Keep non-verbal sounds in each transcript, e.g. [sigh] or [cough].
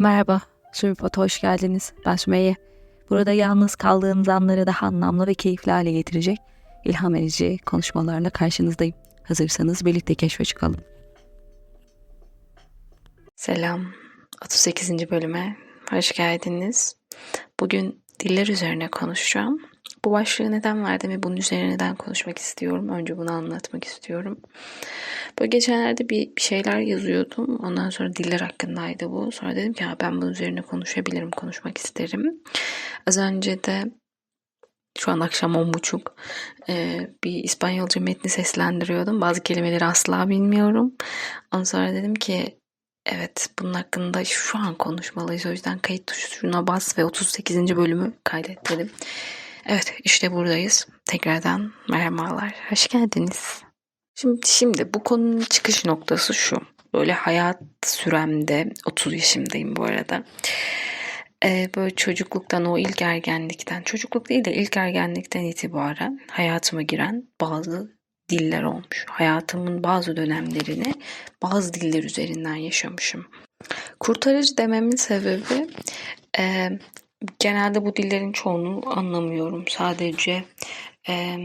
Merhaba, Sürpot'a hoş geldiniz. Ben Sümeyye. Burada yalnız kaldığınız anları daha anlamlı ve keyifli hale getirecek ilham edici konuşmalarla karşınızdayım. Hazırsanız birlikte keşfe çıkalım. Selam, 38. bölüme hoş geldiniz. Bugün diller üzerine konuşacağım. Bu başlığı neden verdim ve bunun üzerine neden konuşmak istiyorum? Önce bunu anlatmak istiyorum. Böyle geçenlerde bir, şeyler yazıyordum. Ondan sonra diller hakkındaydı bu. Sonra dedim ki "Ha, ben bunun üzerine konuşabilirim, konuşmak isterim. Az önce de şu an akşam on buçuk e, bir İspanyolca metni seslendiriyordum. Bazı kelimeleri asla bilmiyorum. Ondan sonra dedim ki evet bunun hakkında şu an konuşmalıyız. O yüzden kayıt tuşuna bas ve 38. bölümü kaydet dedim. Evet işte buradayız. Tekrardan merhabalar. Hoş geldiniz. Şimdi, şimdi bu konunun çıkış noktası şu. Böyle hayat süremde 30 yaşımdayım bu arada. Ee, böyle çocukluktan o ilk ergenlikten, çocukluk değil de ilk ergenlikten itibaren hayatıma giren bazı diller olmuş. Hayatımın bazı dönemlerini bazı diller üzerinden yaşamışım. Kurtarıcı dememin sebebi e, genelde bu dillerin çoğunu anlamıyorum. Sadece e,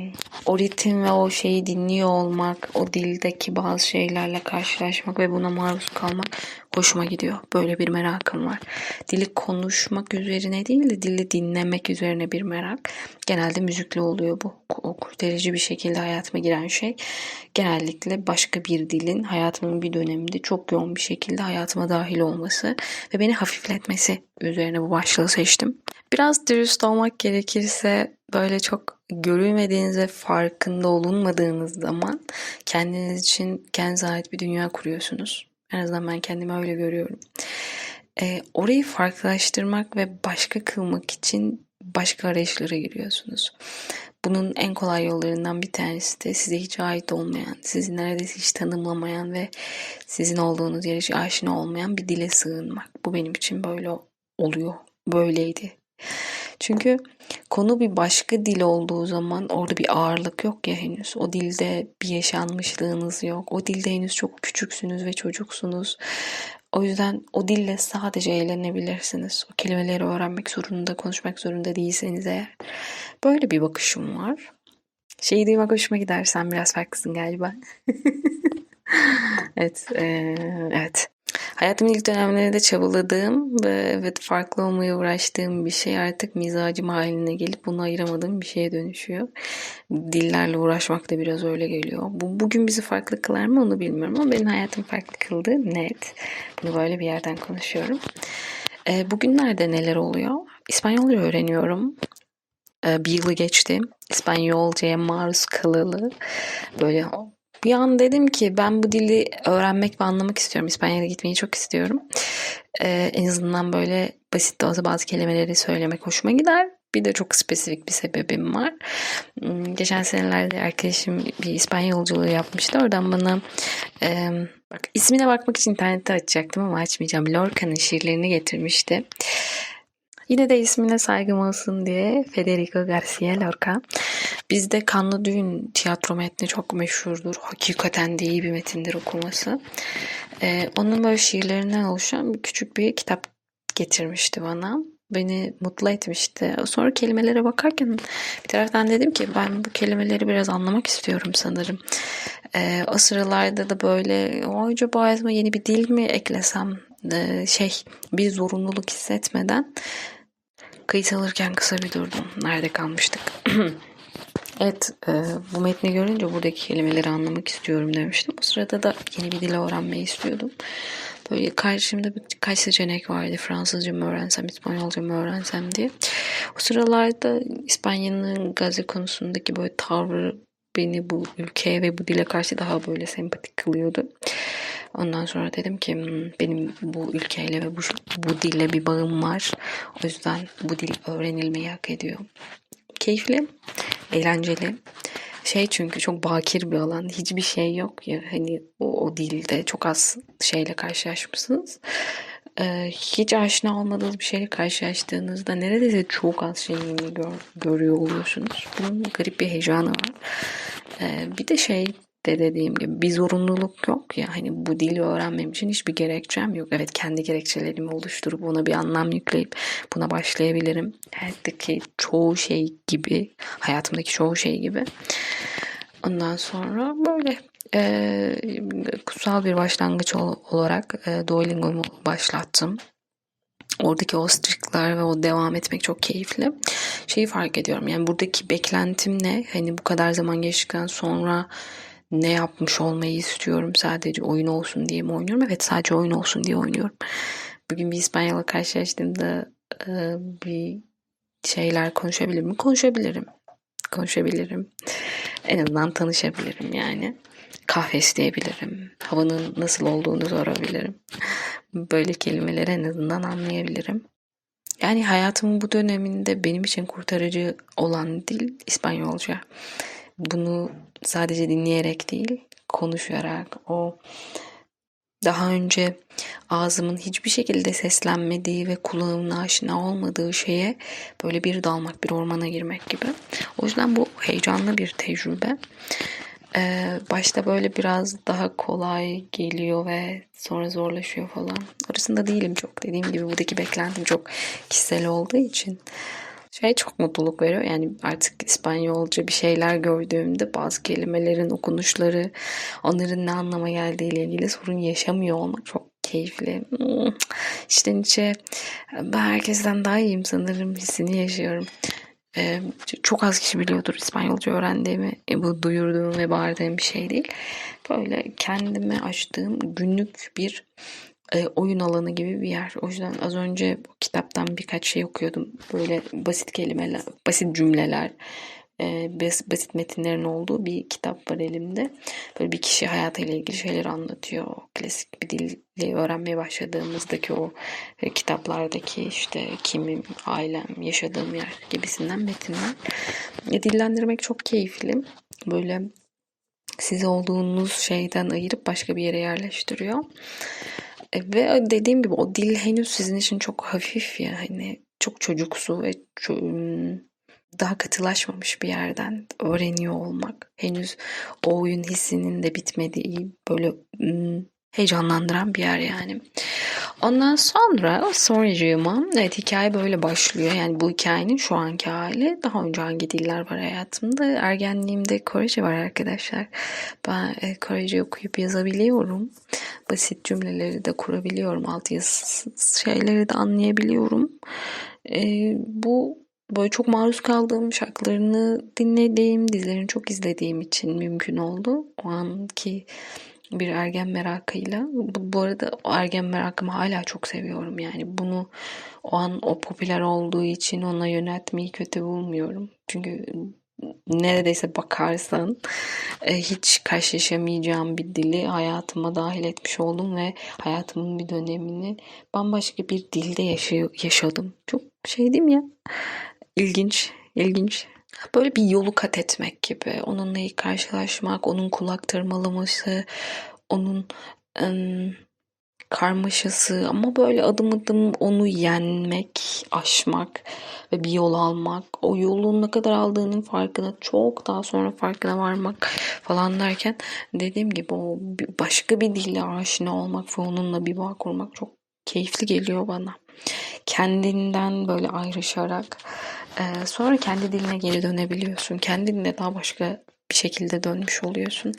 o ritim ve o şeyi dinliyor olmak, o dildeki bazı şeylerle karşılaşmak ve buna maruz kalmak hoşuma gidiyor. Böyle bir merakım var. Dili konuşmak üzerine değil de dili dinlemek üzerine bir merak. Genelde müzikli oluyor bu. O kurtarıcı bir şekilde hayatıma giren şey. Genellikle başka bir dilin hayatımın bir döneminde çok yoğun bir şekilde hayatıma dahil olması ve beni hafifletmesi üzerine bu başlığı seçtim. Biraz dürüst olmak gerekirse böyle çok görülmediğiniz ve farkında olunmadığınız zaman kendiniz için kendinize ait bir dünya kuruyorsunuz. En azından ben kendimi öyle görüyorum. Ee, orayı farklılaştırmak ve başka kılmak için başka arayışlara giriyorsunuz. Bunun en kolay yollarından bir tanesi de size hiç ait olmayan, sizi neredeyse hiç tanımlamayan ve sizin olduğunuz yere hiç aşina olmayan bir dile sığınmak. Bu benim için böyle oluyor. Böyleydi. Çünkü konu bir başka dil olduğu zaman orada bir ağırlık yok ya henüz. O dilde bir yaşanmışlığınız yok. O dilde henüz çok küçüksünüz ve çocuksunuz. O yüzden o dille sadece eğlenebilirsiniz. O kelimeleri öğrenmek zorunda, konuşmak zorunda değilseniz eğer. Böyle bir bakışım var. Şeyi duymak hoşuma gider. Sen biraz farklısın galiba. [laughs] evet, ee, evet. Hayatımın ilk dönemlerinde çabaladığım ve evet farklı olmaya uğraştığım bir şey artık mizacım haline gelip bunu ayıramadığım bir şeye dönüşüyor. Dillerle uğraşmak da biraz öyle geliyor. Bu bugün bizi farklı kılar mı onu bilmiyorum ama benim hayatım farklı kıldı net. Bunu böyle bir yerden konuşuyorum. E, bugünlerde neler oluyor? İspanyolca öğreniyorum. E, bir yılı geçti. İspanyolcaya maruz kalalı. Böyle bir an dedim ki ben bu dili öğrenmek ve anlamak istiyorum. İspanya'ya gitmeyi çok istiyorum. Ee, en azından böyle basit de olsa bazı kelimeleri söylemek hoşuma gider. Bir de çok spesifik bir sebebim var. Hmm, Geçen senelerde arkadaşım bir İspanya yolculuğu yapmıştı. Oradan bana e, bak ismine bakmak için internette açacaktım ama açmayacağım. Lorca'nın şiirlerini getirmişti. Yine de ismine saygım olsun diye Federico Garcia Lorca. Bizde Kanlı Düğün tiyatro metni çok meşhurdur. Hakikaten de iyi bir metindir okuması. Ee, onun böyle şiirlerinden oluşan küçük bir kitap getirmişti bana. Beni mutlu etmişti. Sonra kelimelere bakarken bir taraftan dedim ki ben bu kelimeleri biraz anlamak istiyorum sanırım. Ee, o sıralarda da böyle acaba hayatıma yeni bir dil mi eklesem ee, şey bir zorunluluk hissetmeden kayıt alırken kısa bir durdum. Nerede kalmıştık? [clears throat] evet e, bu metni görünce buradaki kelimeleri anlamak istiyorum demiştim. O sırada da yeni bir dil öğrenmeyi istiyordum. Böyle karşımda birkaç seçenek vardı. Fransızca mı öğrensem, İspanyolca mı öğrensem diye. O sıralarda İspanya'nın Gazze konusundaki böyle tavrı beni bu ülkeye ve bu dile karşı daha böyle sempatik kılıyordu. Ondan sonra dedim ki "Hmm, benim bu ülkeyle ve bu, bu dille bir bağım var. O yüzden bu dil öğrenilmeyi hak ediyor. Keyifli, eğlenceli. Şey çünkü çok bakir bir alan. Hiçbir şey yok ya. Hani o, o dilde çok az şeyle karşılaşmışsınız. Ee, hiç aşina olmadığınız bir şeyle karşılaştığınızda neredeyse çok az şeyini gör, görüyor oluyorsunuz. Bunun garip bir heyecanı var. Ee, bir de şey de dediğim gibi bir zorunluluk yok ya hani bu dili öğrenmem için hiçbir gerekçem yok. Evet kendi gerekçelerimi oluşturup ona bir anlam yükleyip buna başlayabilirim. Hayattaki çoğu şey gibi, hayatımdaki çoğu şey gibi. Ondan sonra böyle e, kutsal bir başlangıç olarak e, Duolingo'mu başlattım. Oradaki o strikler ve o devam etmek çok keyifli. Şeyi fark ediyorum yani buradaki beklentim ne? Hani bu kadar zaman geçtikten sonra ne yapmış olmayı istiyorum sadece oyun olsun diye mi oynuyorum? Evet sadece oyun olsun diye oynuyorum. Bugün bir İspanyol'la karşılaştığımda e, bir şeyler konuşabilir mi? Konuşabilirim. Konuşabilirim. En azından tanışabilirim yani. Kahve isteyebilirim. Havanın nasıl olduğunu sorabilirim. Böyle kelimeleri en azından anlayabilirim. Yani hayatımın bu döneminde benim için kurtarıcı olan dil İspanyolca. Bunu sadece dinleyerek değil, konuşarak o daha önce ağzımın hiçbir şekilde seslenmediği ve kulağımın aşina olmadığı şeye böyle bir dalmak, bir ormana girmek gibi. O yüzden bu heyecanlı bir tecrübe. Ee, başta böyle biraz daha kolay geliyor ve sonra zorlaşıyor falan. Arasında değilim çok. Dediğim gibi buradaki beklentim çok kişisel olduğu için şey çok mutluluk veriyor. Yani artık İspanyolca bir şeyler gördüğümde bazı kelimelerin okunuşları, onların ne anlama geldiğiyle ilgili sorun yaşamıyor olmak çok keyifli. Hmm. İçten içe ben herkesten daha iyiyim sanırım hissini yaşıyorum. Ee, çok az kişi biliyordur İspanyolca öğrendiğimi, e, bu duyurduğum ve bağırdığım bir şey değil. Böyle kendime açtığım günlük bir e, oyun alanı gibi bir yer. O yüzden az önce bu kitaptan birkaç şey okuyordum. Böyle basit kelimeler, basit cümleler, e, basit metinlerin olduğu bir kitap var elimde. Böyle bir kişi hayatıyla ilgili şeyler anlatıyor. Klasik bir dili öğrenmeye başladığımızdaki o e, kitaplardaki işte kimim, ailem, yaşadığım yer gibisinden metinler. E, dillendirmek çok keyifli. Böyle siz olduğunuz şeyden ayırıp başka bir yere yerleştiriyor. E, ve dediğim gibi o dil henüz sizin için çok hafif ya hani çok çocuksu ve daha katılaşmamış bir yerden öğreniyor olmak. Henüz o oyun hissinin de bitmediği böyle heyecanlandıran bir yer yani. Ondan sonra sonracığıma evet hikaye böyle başlıyor. Yani bu hikayenin şu anki hali daha önce hangi diller var hayatımda. Ergenliğimde Korece var arkadaşlar. Ben e, Korece okuyup yazabiliyorum. Basit cümleleri de kurabiliyorum. Alt yazı şeyleri de anlayabiliyorum. E, bu böyle çok maruz kaldığım şarkılarını dinlediğim, dizilerini çok izlediğim için mümkün oldu. O anki bir ergen merakıyla. Bu, bu arada o ergen merakımı hala çok seviyorum. Yani bunu o an o popüler olduğu için ona yöneltmeyi kötü bulmuyorum. Çünkü neredeyse bakarsan e, hiç karşılaşamayacağım bir dili hayatıma dahil etmiş oldum ve hayatımın bir dönemini bambaşka bir dilde yaşadım. Çok şey değil mi ya? İlginç, ilginç. Böyle bir yolu kat etmek gibi. Onunla ilk karşılaşmak, onun kulak tırmalaması, onun ım, karmaşası ama böyle adım adım onu yenmek, aşmak ve bir yol almak. O yolun ne kadar aldığının farkına çok daha sonra farkına varmak falan derken dediğim gibi o başka bir dille aşina olmak ve onunla bir bağ kurmak çok keyifli geliyor bana. Kendinden böyle ayrışarak ee, sonra kendi diline geri dönebiliyorsun. Kendinle daha başka bir şekilde dönmüş oluyorsun.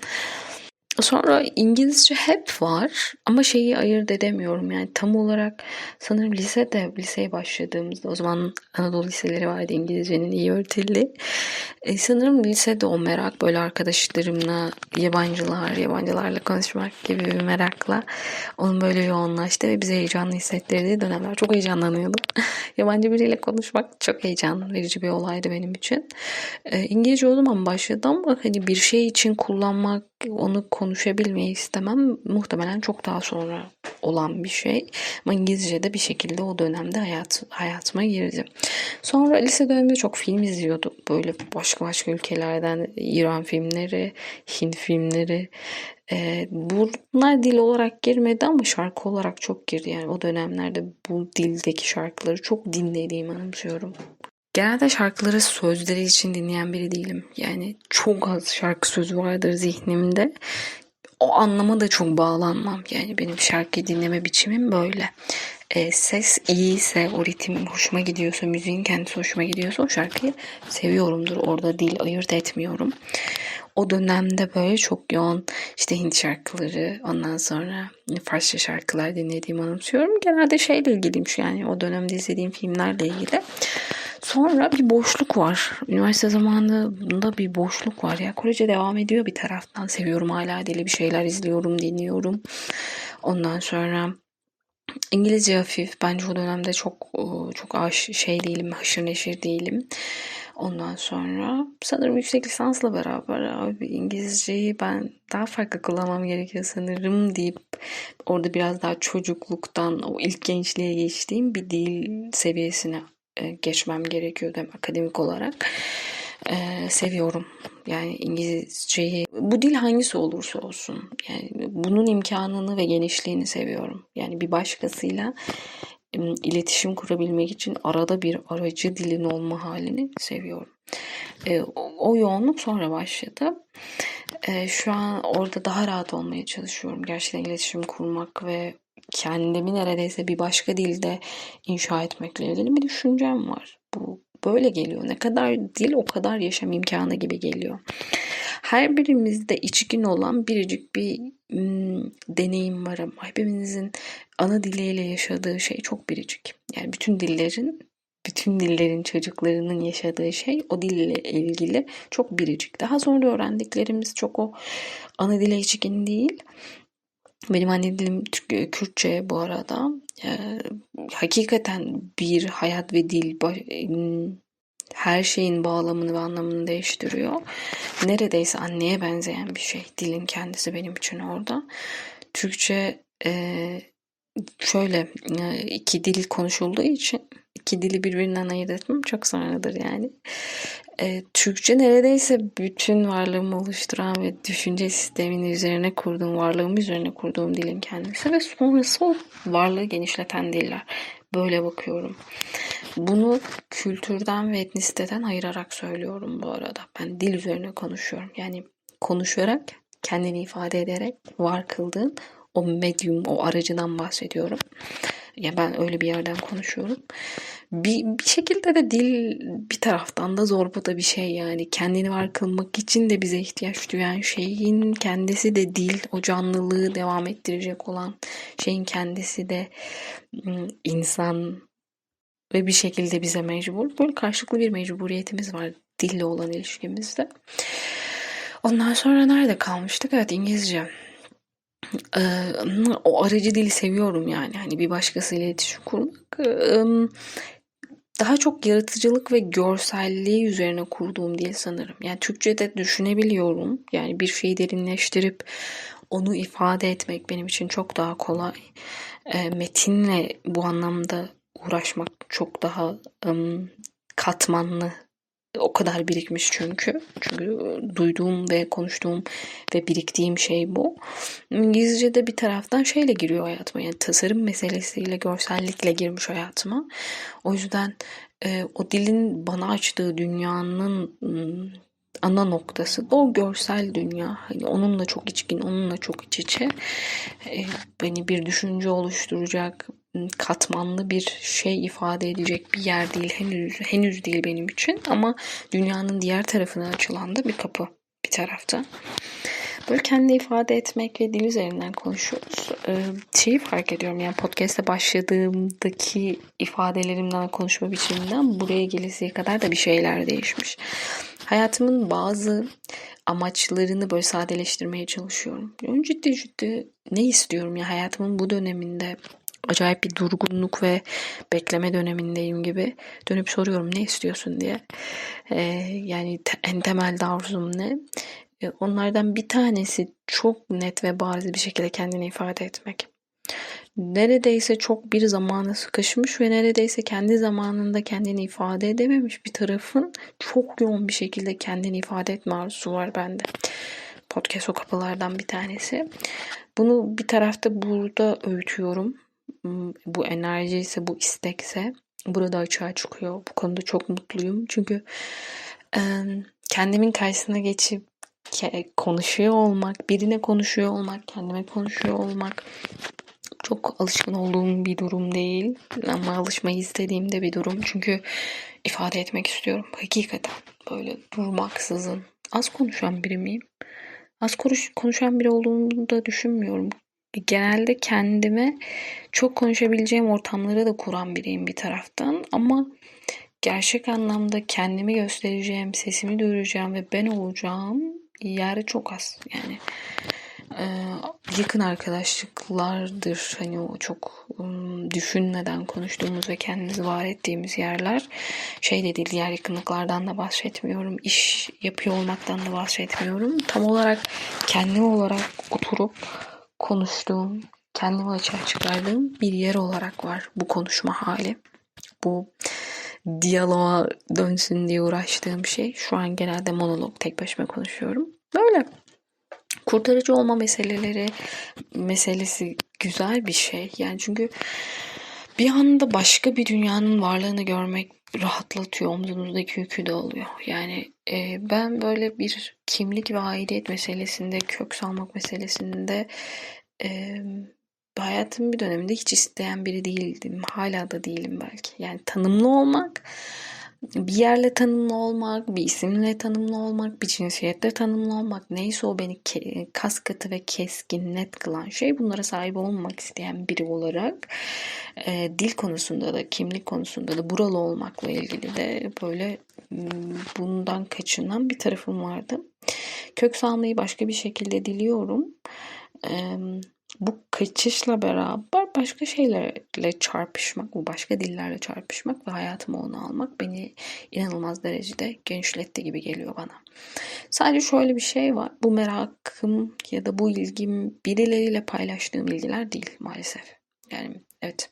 Sonra İngilizce hep var ama şeyi ayırt edemiyorum yani tam olarak sanırım lisede liseye başladığımızda o zaman Anadolu liseleri vardı İngilizcenin iyi öğretildiği. E, sanırım lisede o merak böyle arkadaşlarımla yabancılar yabancılarla konuşmak gibi bir merakla onun böyle yoğunlaştı ve bize heyecanlı hissettirdiği dönemler çok heyecanlanıyordum. [laughs] Yabancı biriyle konuşmak çok heyecan verici bir olaydı benim için. E, İngilizce o zaman başladı ama hani bir şey için kullanmak onu konuşabilmeyi istemem muhtemelen çok daha sonra olan bir şey. Ama İngilizce de bir şekilde o dönemde hayat, hayatıma girdi. Sonra lise döneminde çok film izliyordum. Böyle başka başka ülkelerden İran filmleri, Hint filmleri. Ee, bunlar dil olarak girmedi ama şarkı olarak çok girdi. Yani o dönemlerde bu dildeki şarkıları çok dinlediğimi anımsıyorum. Genelde şarkıları sözleri için dinleyen biri değilim. Yani çok az şarkı sözü vardır zihnimde. O anlama da çok bağlanmam. Yani benim şarkı dinleme biçimim böyle. E, ses iyiyse, o ritim hoşuma gidiyorsa, müziğin kendisi hoşuma gidiyorsa o şarkıyı seviyorumdur. Orada dil ayırt etmiyorum. O dönemde böyle çok yoğun işte Hint şarkıları, ondan sonra Farsça şarkılar dinlediğimi anımsıyorum. Genelde şeyle ilgiliyim şu yani o dönemde izlediğim filmlerle ilgili. Sonra bir boşluk var. Üniversite zamanında bir boşluk var. Ya Korece devam ediyor bir taraftan. Seviyorum hala deli bir şeyler izliyorum, dinliyorum. Ondan sonra İngilizce hafif. Bence o dönemde çok çok aş şey değilim, haşır neşir değilim. Ondan sonra sanırım yüksek lisansla beraber abi İngilizceyi ben daha farklı kullanmam gerekiyor sanırım deyip orada biraz daha çocukluktan o ilk gençliğe geçtiğim bir dil seviyesine geçmem gerekiyordu hem akademik olarak. Ee, seviyorum. Yani İngilizceyi bu dil hangisi olursa olsun yani bunun imkanını ve genişliğini seviyorum. Yani bir başkasıyla iletişim kurabilmek için arada bir aracı dilin olma halini seviyorum. E, o, o yoğunluk sonra başladı. E, şu an orada daha rahat olmaya çalışıyorum. Gerçekten iletişim kurmak ve kendimi neredeyse bir başka dilde inşa etmekle ilgili bir düşüncem var. Bu böyle geliyor. Ne kadar dil o kadar yaşam imkanı gibi geliyor. Her birimizde içkin olan biricik bir ım, deneyim var ama hepimizin ana diliyle yaşadığı şey çok biricik. Yani bütün dillerin bütün dillerin çocuklarının yaşadığı şey o dille ilgili çok biricik. Daha sonra öğrendiklerimiz çok o ana dile içkin değil. Benim anne dilim Kürtçe bu arada. Ee, hakikaten bir hayat ve dil her şeyin bağlamını ve anlamını değiştiriyor. Neredeyse anneye benzeyen bir şey. Dilin kendisi benim için orada. Türkçe e, şöyle e, iki dil konuşulduğu için iki dili birbirinden ayırt etmem çok sonradır yani. E, Türkçe neredeyse bütün varlığımı oluşturan ve düşünce sistemin üzerine kurduğum, varlığım üzerine kurduğum dilin kendisi ve sonrası o varlığı genişleten diller. Böyle bakıyorum. Bunu kültürden ve etnisiteden ayırarak söylüyorum bu arada. Ben dil üzerine konuşuyorum. Yani konuşarak, kendini ifade ederek var kıldığın o medyum, o aracıdan bahsediyorum. Ya ben öyle bir yerden konuşuyorum. Bir, bir şekilde de dil bir taraftan da zorba da bir şey yani. Kendini var kılmak için de bize ihtiyaç duyan şeyin kendisi de dil. O canlılığı devam ettirecek olan şeyin kendisi de insan ve bir şekilde bize mecbur. Böyle karşılıklı bir mecburiyetimiz var dille olan ilişkimizde. Ondan sonra nerede kalmıştık? Evet İngilizce. O aracı dili seviyorum yani. Hani bir başkasıyla iletişim kurmak. Daha çok yaratıcılık ve görselliği üzerine kurduğum dil sanırım. Yani Türkçe'de düşünebiliyorum. Yani bir şeyi derinleştirip onu ifade etmek benim için çok daha kolay. Metinle bu anlamda uğraşmak çok daha katmanlı o kadar birikmiş çünkü. Çünkü duyduğum ve konuştuğum ve biriktiğim şey bu. İngilizce'de bir taraftan şeyle giriyor hayatıma. Yani tasarım meselesiyle, görsellikle girmiş hayatıma. O yüzden e, o dilin bana açtığı dünyanın ana noktası da o görsel dünya. Hani onunla çok içkin, onunla çok iç içe. E, beni bir düşünce oluşturacak, katmanlı bir şey ifade edecek bir yer değil. Henüz henüz değil benim için ama dünyanın diğer tarafına açılan da bir kapı bir tarafta. Böyle kendi ifade etmek ve dil üzerinden konuşuyoruz. Ee, şeyi fark ediyorum yani podcast'e başladığımdaki ifadelerimden, konuşma biçimimden buraya gelesiye kadar da bir şeyler değişmiş. Hayatımın bazı amaçlarını böyle sadeleştirmeye çalışıyorum. Önce ciddi ciddi ne istiyorum ya hayatımın bu döneminde acayip bir durgunluk ve bekleme dönemindeyim gibi dönüp soruyorum ne istiyorsun diye. Ee, yani te- en temel arzum ne? Ee, onlardan bir tanesi çok net ve bariz bir şekilde kendini ifade etmek. Neredeyse çok bir zamana sıkışmış ve neredeyse kendi zamanında kendini ifade edememiş bir tarafın çok yoğun bir şekilde kendini ifade etme arzusu var bende. Podcast o kapılardan bir tanesi. Bunu bir tarafta burada öğütüyorum. Hmm, bu enerji ise bu istekse burada açığa çıkıyor. Bu konuda çok mutluyum. Çünkü kendimin karşısına geçip konuşuyor olmak, birine konuşuyor olmak, kendime konuşuyor olmak çok alışkın olduğum bir durum değil. Ama alışmayı istediğim de bir durum. Çünkü ifade etmek istiyorum. Hakikaten böyle durmaksızın. Az konuşan biri miyim? Az konuş, konuşan biri olduğumu da düşünmüyorum. Genelde kendime çok konuşabileceğim ortamları da kuran biriyim bir taraftan. Ama gerçek anlamda kendimi göstereceğim, sesimi duyuracağım ve ben olacağım yer çok az. Yani e, yakın arkadaşlıklardır. Hani o çok um, düşünmeden konuştuğumuz ve kendimizi var ettiğimiz yerler. Şey de değil, diğer yakınlıklardan da bahsetmiyorum. İş yapıyor olmaktan da bahsetmiyorum. Tam olarak kendim olarak oturup konuştuğum, kendimi açığa çıkardığım bir yer olarak var bu konuşma hali. Bu diyaloğa dönsün diye uğraştığım şey. Şu an genelde monolog tek başıma konuşuyorum. Böyle kurtarıcı olma meseleleri meselesi güzel bir şey. Yani çünkü bir anda başka bir dünyanın varlığını görmek rahatlatıyor. Omzunuzdaki yükü de oluyor. Yani e, ben böyle bir kimlik ve aidiyet meselesinde, kök salmak meselesinde e, hayatımın bir döneminde hiç isteyen biri değildim. Hala da değilim belki. Yani tanımlı olmak bir yerle tanımlı olmak, bir isimle tanımlı olmak, bir cinsiyetle tanımlı olmak neyse o beni ke- kas katı ve keskin net kılan şey bunlara sahip olmak isteyen biri olarak e, dil konusunda da kimlik konusunda da buralı olmakla ilgili de böyle bundan kaçınan bir tarafım vardı. Kök salmayı başka bir şekilde diliyorum. E, bu kaçışla beraber başka şeylerle çarpışmak, bu başka dillerle çarpışmak ve hayatıma onu almak beni inanılmaz derecede genişletti gibi geliyor bana. Sadece şöyle bir şey var. Bu merakım ya da bu ilgim birileriyle paylaştığım ilgiler değil maalesef. Yani evet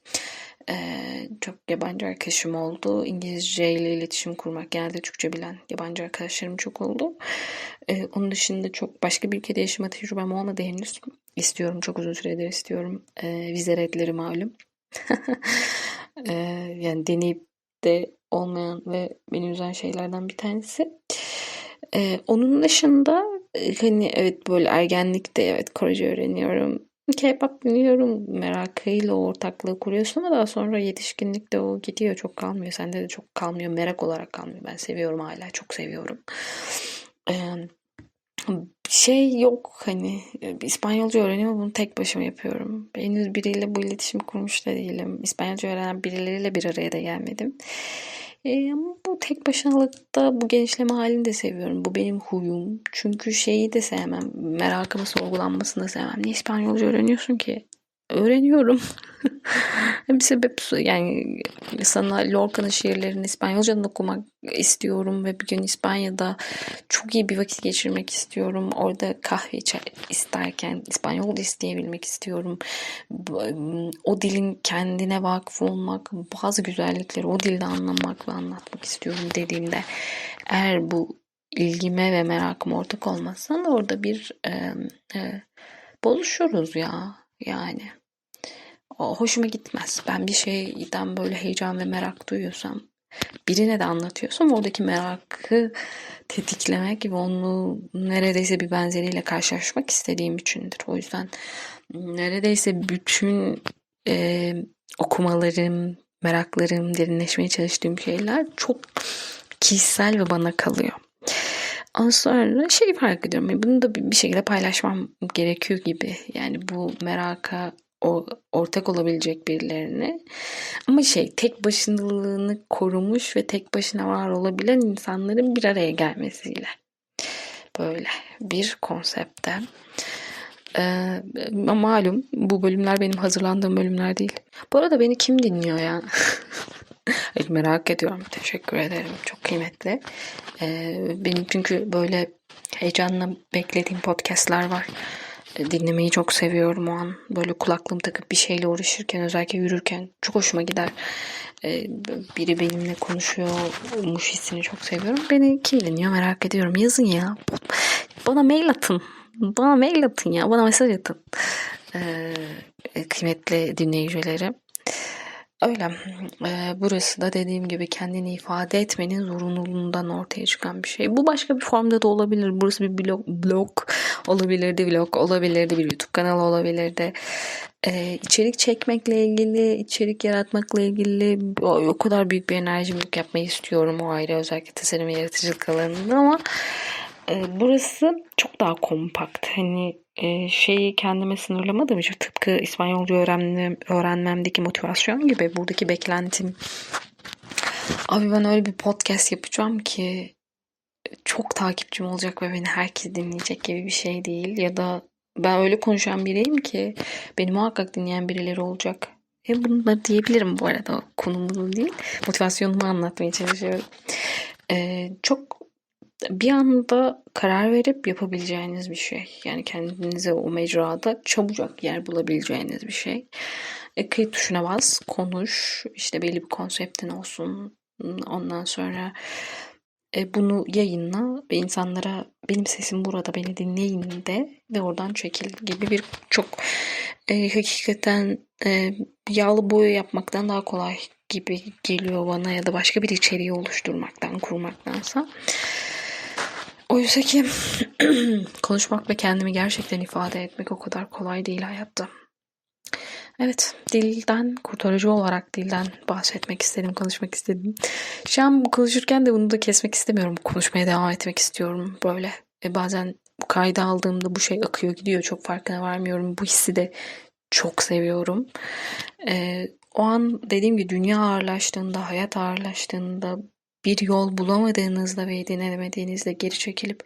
çok yabancı arkadaşım oldu. İngilizce ile iletişim kurmak, genelde Türkçe bilen yabancı arkadaşlarım çok oldu. Onun dışında çok başka bir ülkede yaşama tecrübem olmadı henüz. İstiyorum, çok uzun süredir istiyorum. Ee, vize redleri malum. [laughs] ee, yani deneyip de olmayan ve beni üzen şeylerden bir tanesi. Ee, onun dışında hani evet böyle ergenlikte evet Korece öğreniyorum K-pop dinliyorum merakıyla o ortaklığı kuruyorsun ama daha sonra yetişkinlikte o gidiyor çok kalmıyor. Sende de çok kalmıyor. Merak olarak kalmıyor. Ben seviyorum hala. Çok seviyorum. Ee, şey yok hani İspanyolca öğreniyorum bunu tek başıma yapıyorum. Henüz biriyle bu iletişim kurmuş da değilim. İspanyolca öğrenen birileriyle bir araya da gelmedim. E, ama bu tek başınalıkta bu genişleme halini de seviyorum. Bu benim huyum. Çünkü şeyi de sevmem. Merakımı sorgulanmasını da sevmem. Ne İspanyolca öğreniyorsun ki? öğreniyorum. [laughs] bir sebep yani sana Lorca'nın şiirlerini İspanyolcadan okumak istiyorum ve bir gün İspanya'da çok iyi bir vakit geçirmek istiyorum. Orada kahve içer isterken İspanyol isteyebilmek istiyorum. O dilin kendine vakıf olmak, bazı güzellikleri o dilde anlamak ve anlatmak istiyorum dediğimde eğer bu ilgime ve merakım ortak olmazsa orada bir e, e, buluşuruz ya yani hoşuma gitmez. Ben bir şeyden böyle heyecan ve merak duyuyorsam birine de anlatıyorsam oradaki merakı tetiklemek ve onu neredeyse bir benzeriyle karşılaşmak istediğim içindir. O yüzden neredeyse bütün e, okumalarım, meraklarım, derinleşmeye çalıştığım şeyler çok kişisel ve bana kalıyor. Ondan sonra şey fark ediyorum. Bunu da bir şekilde paylaşmam gerekiyor gibi. Yani bu meraka ortak olabilecek birilerini. Ama şey tek başınalığını korumuş ve tek başına var olabilen insanların bir araya gelmesiyle. Böyle bir konsepte. Ee, malum bu bölümler benim hazırlandığım bölümler değil. Bu arada beni kim dinliyor ya? [laughs] merak ediyorum. Teşekkür ederim. Çok kıymetli. Ee, benim çünkü böyle heyecanla beklediğim podcastlar var dinlemeyi çok seviyorum o an. Böyle kulaklığım takıp bir şeyle uğraşırken özellikle yürürken çok hoşuma gider. Ee, biri benimle konuşuyormuş hissini çok seviyorum. Beni kim dinliyor merak ediyorum. Yazın ya. Bana mail atın. Bana mail atın ya. Bana mesaj atın. Ee, kıymetli dinleyicilerim. Öyle. Ee, burası da dediğim gibi kendini ifade etmenin zorunluluğundan ortaya çıkan bir şey. Bu başka bir formda da olabilir. Burası bir blog, blog olabilirdi, vlog olabilirdi, bir YouTube kanalı olabilirdi. Ee, içerik çekmekle ilgili, içerik yaratmakla ilgili o, o kadar büyük bir enerjimlik yapmayı istiyorum o ayrı özellikle tasarım yaratıcılık alanında ama e, burası çok daha kompakt. Hani e, şeyi kendime sınırlamadım için tıpkı İspanyolca öğrenmem, öğrenmemdeki motivasyon gibi buradaki beklentim abi ben öyle bir podcast yapacağım ki çok takipçim olacak ve beni herkes dinleyecek gibi bir şey değil ya da ben öyle konuşan biriyim ki beni muhakkak dinleyen birileri olacak. Hem bunları diyebilirim bu arada konumuz değil. Motivasyonumu anlatmaya çalışıyorum. Ee, çok bir anda karar verip yapabileceğiniz bir şey. Yani kendinize o mecrada çabucak yer bulabileceğiniz bir şey. E, kayıt tuşuna bas, konuş, işte belli bir konseptin olsun. Ondan sonra e, bunu yayınla ve insanlara benim sesim burada beni dinleyin de ve oradan çekil gibi bir çok e, hakikaten e, yağlı boya yapmaktan daha kolay gibi geliyor bana ya da başka bir içeriği oluşturmaktan, kurmaktansa. Oysa ki [clears throat] konuşmak ve kendimi gerçekten ifade etmek o kadar kolay değil hayatta. Evet, dilden, kurtarıcı olarak dilden bahsetmek istedim, konuşmak istedim. Şu an konuşurken de bunu da kesmek istemiyorum. Konuşmaya devam etmek istiyorum böyle. E bazen bu kaydı aldığımda bu şey akıyor gidiyor. Çok farkına varmıyorum. Bu hissi de çok seviyorum. E, o an dediğim gibi dünya ağırlaştığında, hayat ağırlaştığında bir yol bulamadığınızda ve edinemediğinizde geri çekilip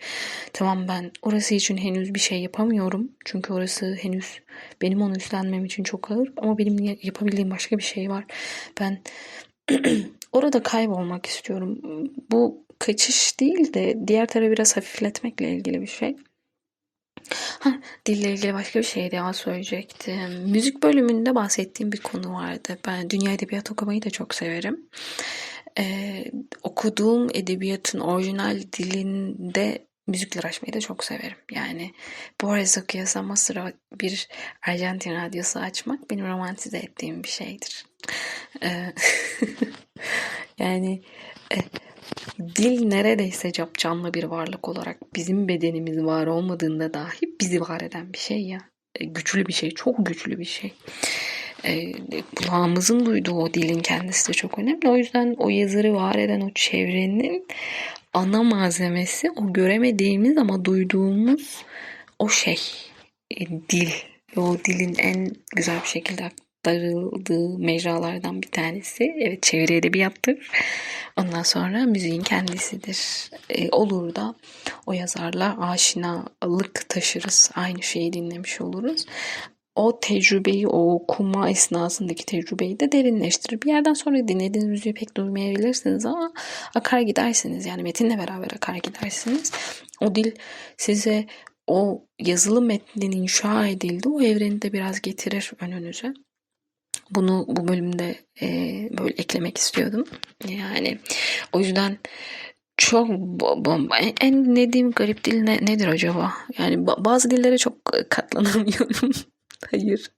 tamam ben orası için henüz bir şey yapamıyorum. Çünkü orası henüz benim onu üstlenmem için çok ağır ama benim yapabildiğim başka bir şey var. Ben [clears throat] orada kaybolmak istiyorum. Bu kaçış değil de diğer tarafı biraz hafifletmekle ilgili bir şey. Ha, dille ilgili başka bir şey daha söyleyecektim. Müzik bölümünde bahsettiğim bir konu vardı. Ben dünya edebiyat okumayı da çok severim e, okuduğum edebiyatın orijinal dilinde müzikler açmayı da çok severim. Yani Boris okuyasam sıra bir Arjantin radyosu açmak benim romantize ettiğim bir şeydir. E, [laughs] yani e, dil neredeyse canlı bir varlık olarak bizim bedenimiz var olmadığında dahi bizi var eden bir şey ya. E, güçlü bir şey, çok güçlü bir şey e, kulağımızın duyduğu o dilin kendisi de çok önemli. O yüzden o yazarı var eden o çevrenin ana malzemesi o göremediğimiz ama duyduğumuz o şey e, dil. O dilin en güzel bir şekilde aktarıldığı mecralardan bir tanesi. Evet çeviri edebiyattır. Ondan sonra müziğin kendisidir. E, olur da o yazarla aşinalık taşırız. Aynı şeyi dinlemiş oluruz o tecrübeyi, o okuma esnasındaki tecrübeyi de derinleştirir. Bir yerden sonra dinlediğiniz müziği pek duymayabilirsiniz ama akar gidersiniz. Yani metinle beraber akar gidersiniz. O dil size o yazılı metnin inşa edildi. O evreni de biraz getirir önünüze. Bunu bu bölümde e, böyle eklemek istiyordum. Yani o yüzden çok. En, dinlediğim garip dil ne, nedir acaba? Yani bazı dillere çok katlanamıyorum. [laughs] Hayır.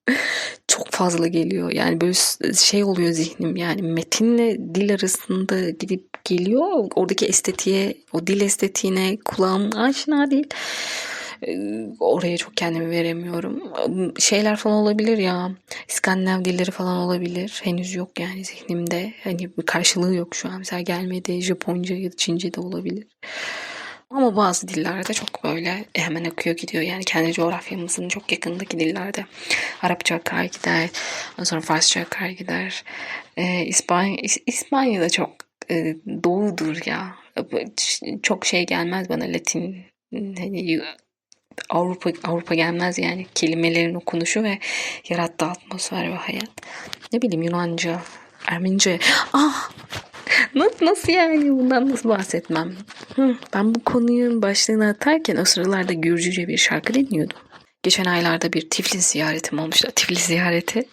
Çok fazla geliyor. Yani böyle şey oluyor zihnim. Yani metinle dil arasında gidip geliyor. Oradaki estetiğe, o dil estetiğine kulağım aşina değil. Ee, oraya çok kendimi veremiyorum. Şeyler falan olabilir ya. İskandinav dilleri falan olabilir. Henüz yok yani zihnimde. Hani bir karşılığı yok şu an. Mesela gelmedi. Japonca ya da Çince de olabilir. Ama bazı dillerde çok böyle hemen akıyor gidiyor. Yani kendi coğrafyamızın çok yakındaki dillerde. Arapça akar gider. Sonra Farsça akar gider. Ee, İspanya, İspanya'da çok e, doğudur ya. Çok şey gelmez bana Latin hani Avrupa Avrupa gelmez yani kelimelerin okunuşu ve yarattığı atmosfer ve hayat. Ne bileyim Yunanca, Ermenice. Ah nasıl yani bundan nasıl bahsetmem? Ben bu konuyu başlığına atarken o sıralarda Gürcüce bir şarkı dinliyordum. Geçen aylarda bir Tiflis ziyaretim olmuştu. [laughs] Tiflis ziyareti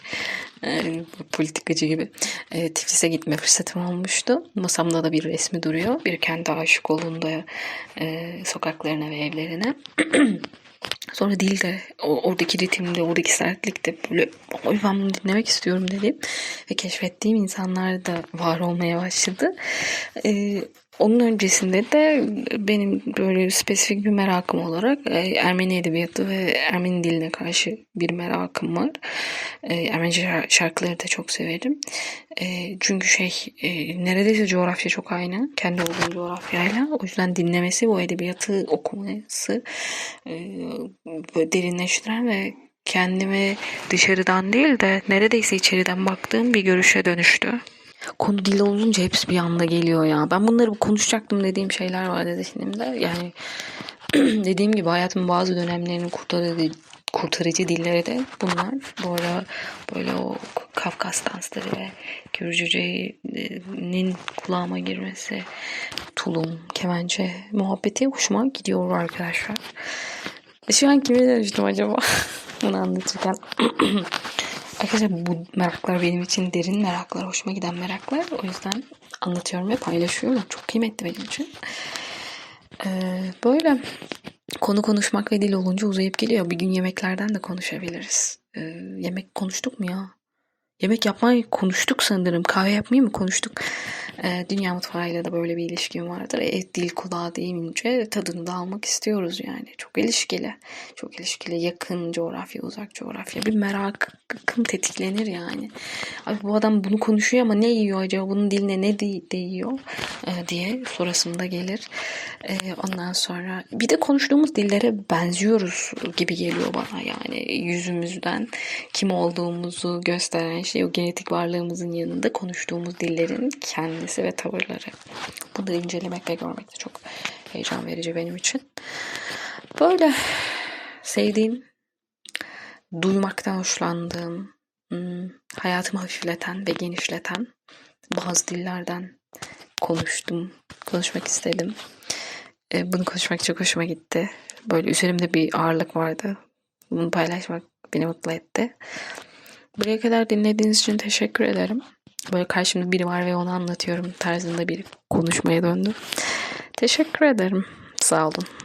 e, politikacı gibi e, Tiflis'e gitme fırsatım olmuştu. Masamda da bir resmi duruyor. Bir kendi aşık olduğunda e, sokaklarına ve evlerine. [clears throat] Sonra dil de oradaki ritimde, oradaki sertlikte böyle "Oy, ben bunu dinlemek istiyorum dediğim ve keşfettiğim insanlar da var olmaya başladı. Ee, onun öncesinde de benim böyle spesifik bir merakım olarak e, Ermeni edebiyatı ve Ermeni diline karşı bir merakım var. E, Ermenice şar- şarkıları da çok severim. E, çünkü şey neredeyse coğrafya çok aynı. Kendi olduğum coğrafyayla. O yüzden dinlemesi, bu edebiyatı okuması derinleştiren ve kendimi dışarıdan değil de neredeyse içeriden baktığım bir görüşe dönüştü. Konu dil olunca hepsi bir anda geliyor ya. Ben bunları konuşacaktım dediğim şeyler vardı zihnimde. Yani [clears throat] dediğim gibi hayatımın bazı dönemlerini kurtarıcı, kurtarıcı dilleri de bunlar. Bu ara böyle o Kafkas dansları ve Gürcüce'nin kulağıma girmesi, tulum, kemençe muhabbeti hoşuma gidiyor arkadaşlar. Şu an kime dönüştüm acaba? [laughs] Bunu anlatırken. [clears throat] Arkadaşlar bu meraklar benim için derin meraklar, hoşuma giden meraklar. O yüzden anlatıyorum ve paylaşıyorum. Çok kıymetli benim için. Ee, böyle konu konuşmak ve dil olunca uzayıp geliyor. Bir gün yemeklerden de konuşabiliriz. Ee, yemek konuştuk mu ya? Yemek yapmayı konuştuk sanırım. Kahve yapmayı mı konuştuk? Ee, dünya mutfağıyla da böyle bir ilişkim vardır. Et, dil, kulağı deyince tadını da almak istiyoruz yani. Çok ilişkili. Çok ilişkili. Yakın coğrafya, uzak coğrafya. Bir merakım tetiklenir yani. Abi bu adam bunu konuşuyor ama ne yiyor acaba? Bunun diline ne de- değiyor? Ee, diye sorasım da gelir. Ee, ondan sonra bir de konuştuğumuz dillere benziyoruz gibi geliyor bana yani yüzümüzden kim olduğumuzu gösteren şey o genetik varlığımızın yanında konuştuğumuz dillerin kendisi ve tavırları. Bunları incelemek ve görmek de çok heyecan verici benim için. Böyle sevdiğim, duymaktan hoşlandığım, hmm, hayatımı hafifleten ve genişleten bazı dillerden konuştum, konuşmak istedim. E, Bunu konuşmak çok hoşuma gitti. Böyle üzerimde bir ağırlık vardı. Bunu paylaşmak beni mutlu etti. Buraya kadar dinlediğiniz için teşekkür ederim. Böyle karşımda biri var ve onu anlatıyorum tarzında bir konuşmaya döndü. Teşekkür ederim. Sağ olun.